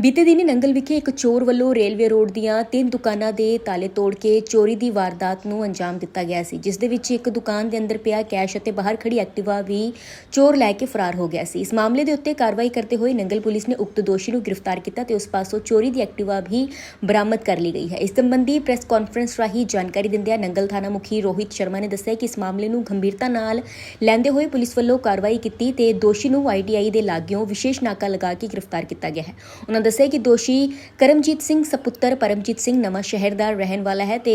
ਬੀਤੇ ਦਿਨੀ ਨੰਗਲ ਵਿਖੇ ਇੱਕ ਚੋਰ ਵੱਲੋਂ ਰੇਲਵੇ ਰੋਡ ਦੀਆਂ ਤਿੰਨ ਦੁਕਾਨਾਂ ਦੇ ਤਾਲੇ ਤੋੜ ਕੇ ਚੋਰੀ ਦੀ ਵਾਰਦਾਤ ਨੂੰ ਅੰਜਾਮ ਦਿੱਤਾ ਗਿਆ ਸੀ, ਜਿਸ ਦੇ ਵਿੱਚ ਇੱਕ ਦੁਕਾਨ ਦੇ ਅੰਦਰ ਪਿਆ ਕੈਸ਼ ਅਤੇ ਬਾਹਰ ਖੜੀ ਐਕਟਿਵਾ ਵੀ ਚੋਰ ਲੈ ਕੇ ਫਰਾਰ ਹੋ ਗਿਆ ਸੀ। ਇਸ ਮਾਮਲੇ ਦੇ ਉੱਤੇ ਕਾਰਵਾਈ ਕਰਦੇ ਹੋਏ ਨੰਗਲ ਪੁਲਿਸ ਨੇ ਉਕਤ ਦੋਸ਼ੀ ਨੂੰ ਗ੍ਰਿਫਤਾਰ ਕੀਤਾ ਤੇ ਉਸ ਪਾਸੋਂ ਚੋਰੀ ਦੀ ਐਕਟਿਵਾ ਵੀ ਬਰਾਮਦ ਕਰ ਲਈ ਗਈ ਹੈ। ਇਸ ਸੰਬੰਧੀ ਪ੍ਰੈਸ ਕਾਨਫਰੰਸ ਰਾਹੀਂ ਜਾਣਕਾਰੀ ਦਿੰਦਿਆਂ ਨੰਗਲ ਥਾਣਾ ਮੁਖੀ ਰੋਹਿਤ ਸ਼ਰਮਾ ਨੇ ਦੱਸਿਆ ਕਿ ਇਸ ਮਾਮਲੇ ਨੂੰ ਗੰਭੀਰਤਾ ਨਾਲ ਲੈਂਦੇ ਹੋਏ ਪੁਲਿਸ ਵੱਲੋਂ ਕਾਰਵਾਈ ਕੀਤੀ ਤੇ ਦੋਸ਼ੀ ਨੂੰ ਆਈਟੀਆਈ ਦੇ ਲਾਗਿਓਂ ਵਿਸ਼ੇਸ਼ ਨਾਕਾ ਲਗਾ ਕੇ ਗ੍ਰਿਫਤਾਰ ਕੀਤਾ ਗਿਆ ਹੈ। ਉਹਨਾਂ ਦੱਸਿਆ ਕਿ ਦੋਸ਼ੀ ਕਰਮਜੀਤ ਸਿੰਘ ਸਪੁੱਤਰ ਪਰਮਜੀਤ ਸਿੰਘ ਨਵਾਂ ਸ਼ਹਿਰ ਦਾ ਰਹਿਣ ਵਾਲਾ ਹੈ ਤੇ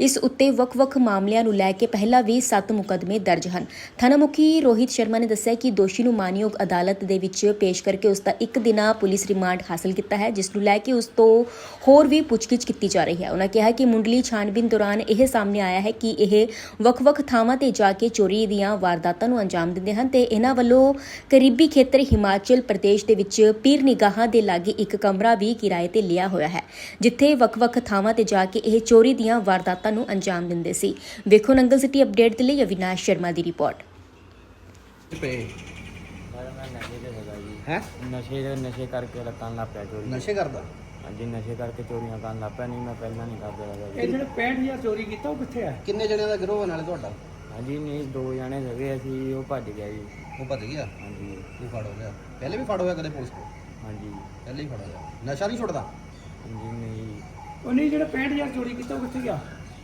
ਇਸ ਉੱਤੇ ਵੱਖ-ਵੱਖ ਮਾਮਲਿਆਂ ਨੂੰ ਲੈ ਕੇ ਪਹਿਲਾਂ ਵੀ 7 ਮੁਕੱਦਮੇ ਦਰਜ ਹਨ। ਥਾਣਾ ਮੁਖੀ ਰੋਹਿਤ ਸ਼ਰਮਾ ਨੇ ਦੱਸਿਆ ਕਿ ਦੋਸ਼ੀ ਨੂੰ ਮਾਨਯੋਗ ਅਦਾਲਤ ਦੇ ਵਿੱਚ ਪੇਸ਼ ਕਰਕੇ ਉਸ ਦਾ ਇੱਕ ਦਿਨਾ ਪੁਲਿਸ ਰਿਮਾਂਡ ਹਾਸਲ ਕੀਤਾ ਹੈ, ਜਿਸ ਨੂੰ ਲੈ ਕੇ ਉਸ ਤੋਂ ਹੋਰ ਵੀ ਪੁੱਛਗਿੱਛ ਕੀਤੀ ਜਾ ਰਹੀ ਹੈ। ਉਹਨਾਂ ਕਿਹਾ ਕਿ ਮੁੰਡਲੀ ਛਾਣਬੀਨ ਦੌਰਾਨ ਇਹ ਸਾਹਮਣੇ ਆਇਆ ਹੈ ਕਿ ਇਹ ਵੱਖ-ਵੱਖ ਥਾਵਾਂ ਤੇ ਜਾ ਕੇ ਚੋਰੀ ਦੀਆਂ ਵਾਰਦਾਤਾਂ ਨੂੰ ਅੰਜਾਮ ਦਿੰਦੇ ਹਨ ਤੇ ਇਹਨਾਂ ਵੱਲੋਂ ਕਰੀਬੀ ਖੇਤਰ ਹਿਮਾਚਲ ਪ੍ਰਦੇਸ਼ ਦੇ ਵਿੱਚ ਪੀਰ ਨਿਗਾਹਾਂ ਦੇ ਲਾਗੇ ਇੱਕ ਕਮਰਾ ਵੀ ਕਿਰਾਏ ਤੇ ਲਿਆ ਹੋਇਆ ਹੈ ਜਿੱਥੇ ਵੱਖ-ਵੱਖ ਥਾਵਾਂ ਤੇ ਜਾ ਕੇ ਇਹ ਚੋਰੀ ਦੀਆਂ ਵਾਰਦਾਤਾਂ ਨੂੰ ਅੰਜਾਮ ਦਿੰਦੇ ਸੀ। ਵੇਖੋ ਨੰਗਲ ਸਿਟੀ ਅਪਡੇਟ ਦੇ ਲਈ ਅਵਿਨਾਸ਼ ਸ਼ਰਮਾ ਦੀ ਰਿਪੋਰਟ। ਪਏ? ਪਰ ਮੈਂ ਨਸ਼ੇ ਤੇ ਹੈਗਾ ਜੀ। ਹੈ? ਨਸ਼ੇ ਦੇ ਨਸ਼ੇ ਕਰਕੇ ਲੱਤਾਂ ਲੱਗ ਪਿਆ ਚੋਰੀ ਨਸ਼ੇ ਕਰਦਾ? ਹਾਂਜੀ ਨਸ਼ੇ ਕਰਕੇ ਚੋਰੀਆਂ ਕਰਨ ਲੱਗ ਪਿਆ ਨਹੀਂ ਮੈਂ ਪਹਿਲਾਂ ਨਹੀਂ ਕਰਦਾ ਹੈਗਾ ਇਹ ਜੀ ਜਿਹੜੇ 65000 ਚੋਰੀ ਕੀਤਾ ਉਹ ਕਿੱਥੇ ਆ? ਕਿੰਨੇ ਜਣਿਆਂ ਦਾ ਗਿਰੋਹ ਹੈ ਨਾਲੇ ਤੁਹਾਡਾ? ਹਾਂਜੀ ਨਹੀਂ ਦੋ ਜਣੇ ਸੀਗੇ ਅਸੀਂ ਉਹ ਭੱਜ ਗਿਆ ਜੀ। ਉਹ ਭੱਜ ਗਿਆ? ਹਾਂਜੀ। ਕੀ ਫੜ ਹੋ ਗਿਆ ਪਹਿਲੇ ਵੀ ਫੜ ਹੋਇਆ ਕਦੇ ਪੁਲਿਸ ਕੋਲ? ਹਾਂਜੀ। ਪਹਿਲੇ ਹੀ ਫੜ ਹੋਇਆ ਨਸ਼ਾ ਨਹੀਂ ਛੁੱਟਦਾ? ਹਾਂਜੀ ਨਹੀਂ। ਉਹ ਨਹੀਂ ਜਿਹੜੇ 65000 ਚੋਰੀ ਕੀਤਾ ਉਹ ਕਿੱਥੇ ਗਿਆ?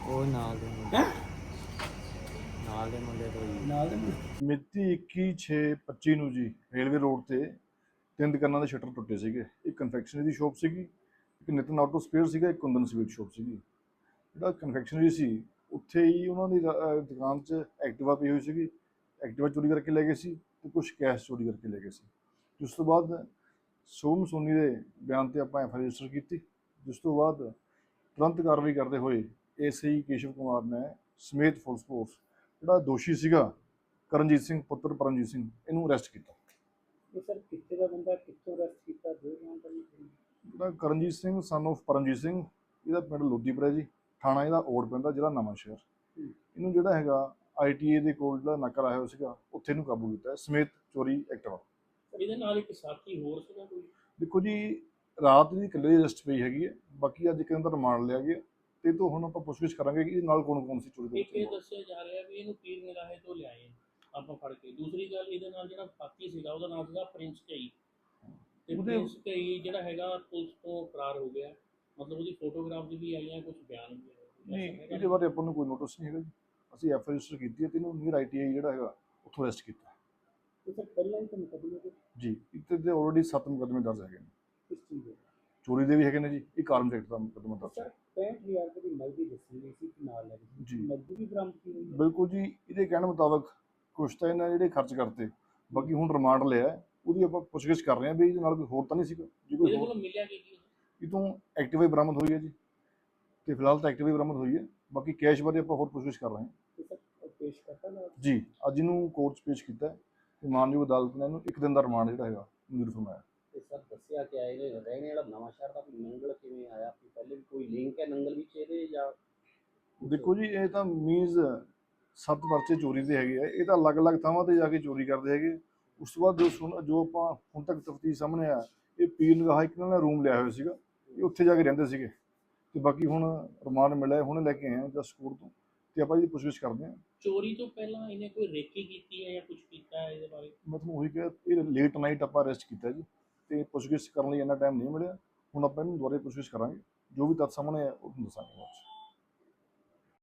ਉਹ ਨਾਲ ਦੇ ਮੁੰਡੇ- ਹੈ? ਨਾਲ ਦੇ ਮੁੰਡੇ ਤੋਂ ਜੀ ਨਾਲ ਦੇ ਮੁੰਡੇ। ਮਿਤੀ 21/6/25 ਨੂੰ ਜੀ ਰੇਲਵੇ ਰੋਡ ਤੇ ਤਿੰਨ ਦੁਕਾਨਾਂ ਦੇ ਸ਼ਟਰ ਟੁੱਟੇ ਸੀਗੇ। ਇੱਕ ਕਨਫੈਕਸ਼ਨਰੀ ਦੀ ਸ਼ਾਪ ਸੀਗੀ ਇੱਕ ਨਿਤਨ ਆਟੋ ਸਪੇਅਰ ਸੀਗਾ ਇੱਕ ਕੁੰਦਨ ਸਵੀਟ ਸ਼ਾਪ ਸੀਗੀ। ਜਿਹੜਾ ਕਨਫੈਕਸ਼ਨਰੀ ਸੀ ਉੱਥੇ ਹੀ ਉਹਨਾਂ ਦੀ ਦੁਕਾਨ 'ਚ ਐਕਟਿਵਾ ਪਈ ਹੋਈ ਸੀਗੀ। ਐਕਟਿਵਾ ਚੋਰੀ ਕਰਕੇ ਲੈ ਗਏ ਸੀ ਤੇ ਕੁਝ ਕੈਸ਼ ਚੋਰੀ ਕਰਕੇ ਲੈ ਗਏ ਸੀ। ਉਸ ਤੋਂ ਬਾਅਦ ਸੋਮ ਸੋਨੀ ਦੇ ਬਿਆਨ ਤੇ ਆਪਾਂ ਐਫ ਆਈ ਰਜਿਸਟਰ ਕੀਤੀ ਜਿਸ ਤੋਂ ਬਾਅਦ ਤੁਰੰਤ ਕਾਰਵਾਈ ਕਰਦੇ ਹੋਏ ਏਸਆਈ ਕੇਸ਼ਵ ਕੁਮਾਰ ਨੇ ਸਮੇਤ ਫੋਰਸ ਫੋਰਸ ਜਿਹੜਾ ਦੋਸ਼ੀ ਸੀਗਾ ਕਰਨਜੀਤ ਸਿੰਘ ਪੁੱਤਰ ਪਰਮਜੀਤ ਸਿੰਘ ਇਹਨੂੰ ਅਰੈਸਟ ਕੀਤਾ। ਇਹ ਸਰ ਕਿੱਥੇ ਦਾ ਬੰਦਾ ਕਿੱਥੋਂ ਰੈਸਟ ਕੀਤਾ ਦੋ ਜਾਣਕਾਰੀ ਜਿਹੜਾ ਕਰਨਜੀਤ ਸਿੰਘ son of ਪਰਮਜੀਤ ਸਿੰਘ ਇਹਦਾ ਪਿੰਡ ਲੋਦੀਪੁਰ ਹੈ ਜੀ। ਥਾਣਾ ਇਹਦਾ ਓੜ ਪੈਂਦਾ ਜ਼ਿਲ੍ਹਾ ਨਵਾਂ ਸ਼ਹਿਰ। ਇਹਨੂੰ ਜਿਹੜਾ ਹੈਗਾ ਆਈਟੀਏ ਦੇ ਕੋਲ ਜਿਹੜਾ ਨਾਕਾ ਲਾਇਆ ਹੋਇਆ ਸੀਗਾ ਉੱਥੇ ਇਹਨੂੰ ਕਾਬੂ ਕੀਤਾ ਹੈ, ਸਮੇਤ ਚੋਰੀ ਐਕਟਿਵਾ ਇਹਦੇ ਨਾਲ ਇੱਕ ਸਾਥੀ ਹੋਰ ਸੀਗਾ ਕੋਈ? ਦੇਖੋ ਜੀ ਰਾਤ ਦੀ ਇਕੱਲੇ ਅਰੈਸਟ ਪਈ ਹੈਗੀ ਹੈ ਬਾਕੀ ਅੱਜ ਇੱਕ ਦਿਨ ਦਾ ਰਿਮਾਂਡ ਲਿਆ ਗਿਆ ਤੇ ਤੋਂ ਹੁਣ ਆਪਾਂ ਪੁੱਛਗਿੱਛ ਕਰਾਂਗੇ ਕਿ ਇਹਦੇ ਨਾਲ ਕੌਣ ਕੌਣ ਸੀ ਚੋਰੀ ਦੇ ਇੱਕ ਇਹ ਵਿੱਚ ਦੱਸਿਆ ਜਾ ਰਿਹਾ ਵੀ ਇਹਨੂੰ ਪੀਰ ਨਿਗਾਹੇ ਤੋਂ ਲਿਆਏ ਆਪਾਂ ਫੜ ਕੇ। ਦੂਸਰੀ ਗੱਲ ਇਹਦੇ ਨਾਲ ਜਿਹੜਾ ਸਾਥੀ ਸੀਗਾ ਉਹਦਾ ਨਾਮ ਸੀਗਾ ਪ੍ਰਿੰਸ ਕਈ ਤੇ ਉਹਦੇ- ਪ੍ਰਿੰਸ ਕਈ ਜਿਹੜਾ ਹੈਗਾ ਪੁਲਿਸ ਤੋਂ ਫਰਾਰ ਹੋ ਗਿਆ। ਮਤਲਬ ਉਹਦੀ ਫੋਟੋਗ੍ਰਾਫ ਵੀ ਵੀ ਆਈਆਂ ਕੁਝ ਬਿਆਨ ਵੀ ਆਏ। ਨਹੀਂ ਐਸਾ ਹੈਗਾ ਇਹਦੇ ਬਾਰੇ ਆਪਾਂ ਨੂੰ ਕੋਈ ਨੋਟਿਸ ਨਹੀਂ ਹੈਗਾ ਜੀ। ਅਸੀਂ ਐਫ ਰਜਿਸਟਰ ਕੀਤੀ ਹੈ ਤੇ ਇਹਨੂੰ ਨੀਅਰ ਆਈਟੀਆਈ ਜਿਹੜਾ ਹੈਗਾ ਉੱਥੋਂ ਅਰੈਸਟ ਕੀਤਾ। ਇਹ ਸਰ ਪਹਿਲਾਂ ਹੀ ਤਾਂ ਮੁਕੱਦਮੇ ਦੇ ਜੀ ਇੱਥੇ ਤੇ ਆਲਰੇਡੀ 7 ਮੁਕੱਦਮੇ ਦਰਜ ਹੈਗੇ ਨੇ। ਕਿਸ ਚੀਜ਼ ਦੇ? ਚੋਰੀ ਦੇ ਵੀ ਹੈਗੇ ਨੇ ਜੀ ਇੱਕ ਆਰਮ ਐਕਟ ਦਾ ਮੁਕੱਦਮਾ ਦਰਜ ਸਰ ਹੈ 65000 ਦੀ ਨਗਦੀ ਦੱਸੀ ਗਈ ਸੀ ਕਿ ਨਾਲ ਲੈ ਗਏ ਜੀ। ਨਗਦੀ ਵੀ ਬਰਾਮਦ ਹੋਈ ਹੈ? ਬਿਲਕੁਲ ਜੀ ਇਹਦੇ ਕਹਿਣ ਮੁਤਾਬਕ ਕੁਛ ਤਾਂ ਇਹਨਾਂ ਜਿਹੜੇ ਖਰਚ ਕਰਤੇ ਬਾਕੀ ਹੁਣ ਰਿਮਾਂਡ ਲਿਆ ਹੈ, ਉਹਦੀ ਆਪਾਂ ਪੁੱਛਗਿੱਛ ਕਰ ਰਹੇ ਹਾਂ ਵੀ ਇਹਦੇ ਨਾਲ ਕੋਈ ਹੋਰ ਤਾਂ ਨਹੀਂ ਸੀਗਾ? ਜੇ ਕੋਈ ਇਹਦੇ ਹੋਰ ਕੋਲੋਂ ਮਿਲਿਆ ਕੀ ਕੀ? ਇਹ ਤੋਂ ਐਕਟਿਵਾ ਹੀ ਬਰਾਮਦ ਹੋਈ ਹੈ ਜੀ। ਤੇ ਫਿਲਹਾਲ ਤਾਂ ਐਕਟਿਵਾ ਹੀ ਬਰਾਮਦ ਹੋਈ ਹੈ ਬਾਕੀ ਕੈਸ਼ ਬਾਰੇ ਆਪਾਂ ਹੋਰ ਪੁੱਛਗਿੱਛ ਕਰ ਰਹੇ ਹਾਂ। ਤੇ ਸਰ ਉਹ ਪੇਸ਼ ਕਰਤਾ ਨਾ ਜੀ ਅੱਜ ਇਹਨੂੰ ਕੋਰਟ 'ਚ ਪੇਸ਼ ਕੀਤਾ ਹੈ। ਤੇ ਮਾਨਯੋਗ ਅਦਾਲਤ ਨੇ ਇਹਨੂੰ ਇੱਕ ਦਿਨ ਦਾ ਰਿਮਾਂਡ ਜਿਹੜਾ ਹੈਗਾ ਮਨਜ਼ੂਰ ਫਰਮਾਇਆ। ਤੇ ਸਰ ਦੱਸਿਆ ਕਿ ਇਹਦੇ ਰਹਿਣੇ ਵਾਲਾ ਨਵਾਂ ਸ਼ਹਿਰ ਦਾ ਕੋਈ ਨੰਗਲ ਕਿਵੇਂ ਆਇਆ? ਕਿ ਪਹਿਲੇ ਵੀ ਕੋਈ ਲਿੰਕ ਹੈ ਨੰਗਲ ਵਿੱਚ ਇਹਦੇ ਜਾਂ ਦੇਖੋ ਜੀ ਇਹ ਤਾਂ ਮੀਨਸ ਸੱਤ ਪਰਚੇ ਚੋਰੀ ਦੇ ਹੈਗੇ ਆ। ਇਹ ਤਾਂ ਅਲੱਗ-ਅਲੱਗ ਥਾਵਾਂ ਤੇ ਜਾ ਕੇ ਚੋਰੀ ਕਰਦੇ ਹੈਗੇ। ਉਸ ਤੋਂ ਬਾਅਦ ਜੋ ਸੁਣ ਜੋ ਆਪਾਂ ਹੁਣ ਤੱਕ ਤਫਤੀਸ਼ ਸਾਹਮਣੇ ਆ ਇਹ ਪੀਰ ਨਿਗਾਹ ਇੱਕ ਇਹਨਾਂ ਨੇ ਰੂਮ ਲਿਆ ਹੋਇਆ ਸੀਗਾ। ਇਹ ਉੱਥੇ ਜਾ ਕੇ ਰਹਿੰਦੇ ਸੀਗੇ। ਤੇ ਬਾਕੀ ਹੁਣ ਰਿਮਾਂਡ ਮਿਲਿਆ ਹੁਣੇ ਲੈ ਕੇ ਆਏ ਆ ਜਸਟ ਕੋਰਟ ਤੋਂ। ਤੇ ਆਪਾਂ ਇਹਦੀ ਪੁੱਛਗਿੱਛ ਕਰਦੇ ਹਾਂ। ਚੋਰੀ ਤੋਂ ਪਹਿਲਾਂ ਇਹਨੇ ਕੋਈ ਰੇਕੀ ਕੀਤੀ ਹੈ ਜਾਂ ਕੁਝ ਕੀਤਾ ਹੈ ਇਹਦੇ ਬਾਰੇ? ਮੈਂ ਤੁਹਾਨੂੰ ਉਹੀ ਕਿਹਾ ਇਹ ਲੇਟ ਨਾਈਟ ਆਪਾਂ ਅਰੈਸਟ ਕੀਤਾ ਜੀ। ਤੇ ਪੁੱਛਗਿੱਛ ਕਰਨ ਲਈ ਇੰਨਾ ਟਾਈਮ ਨਹੀਂ ਮਿਲਿਆ। ਹੁਣ ਆਪਾਂ ਇਹਨੂੰ ਦੁਬਾਰੇ ਪੁੱਛਗਿੱਛ ਕਰਾਂਗੇ। ਜੋ ਵੀ ਤੱਥ ਸਾਹਮਣੇ ਆ ਉਹ ਤੁਹਾਨੂੰ ਦੱਸਾਂਗੇ। ਬਾਅਦ 'ਚ